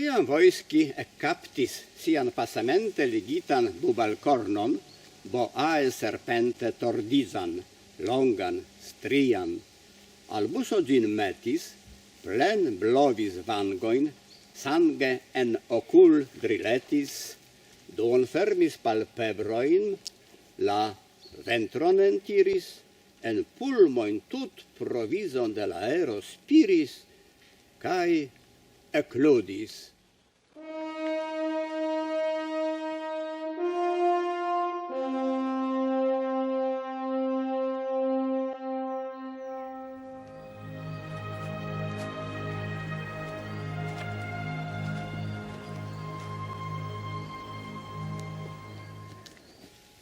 Tiam Voiski captis sian passamente ligitan bubalcornon, boae serpente tordizan, longan, strian. Al buso gin metis, plen blovis vangoin, sange en ocul driletis, duon fermis palpebroin, la ventron entiris, en pulmoin tut provision de la aero spiris, cae ecludis.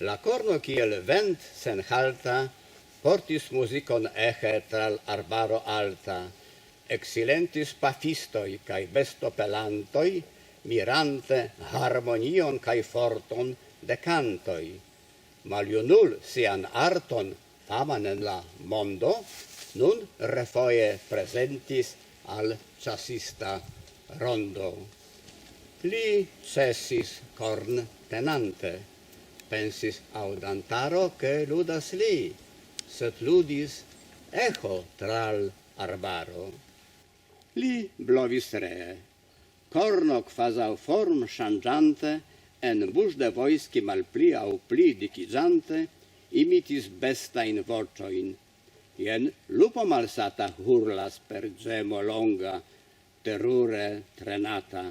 La corno kiel vent sen halta, portis muzikon eche tral arbaro alta, exilentis pafistoi cae bestopelantoi, mirante harmonion cae forton de cantoi. Maliunul sian arton, faman en la mondo, nun refoie presentis al chasista rondo. Li cessis corn tenante, pensis audantaro che ludas li, set ludis echo tral arbaro. Li blovis ree. Corno quasau form changiante, en bus de voisci mal pli au pli dicigiante, imitis besta in vocioin. Ien lupo malsata hurlas per gemo longa, terure trenata.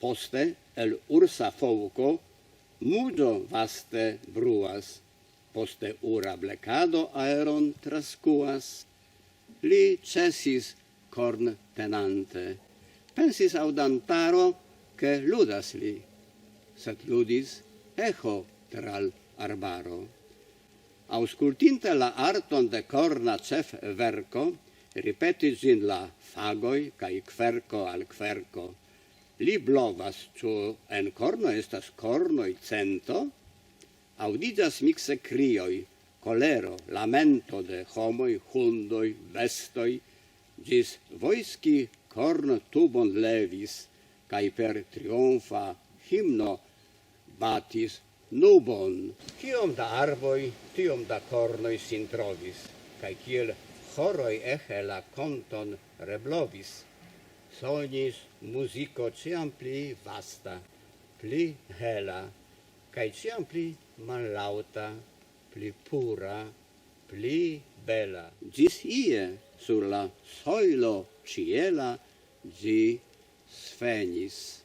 Poste el ursa fouco mudo vaste bruas, poste ura blecado aeron trascuas, li cesis corn tenante. Pensis audantaro che ludas li, sed ludis echo tral arbaro. Auscultinte la arton de corna cef verco, ripetis in la fagoi cae querco al querco. Li blovas, ciu en corno estas cornoi cento, audidas mixe crioi, colero, lamento de homoi, hundoi, vestoi, gis voisci corn tubon levis, cae per triumfa himno batis nubon. Ciom da arboi, tiom da cornoi sintrovis, cae ciel horoi eche la conton reblovis. Sonis musico ciam pli vasta, pli hela, cae ciam pli malauta, pli pura, pli bela. Gis ie, sur la soilo ciela, gi sfenis.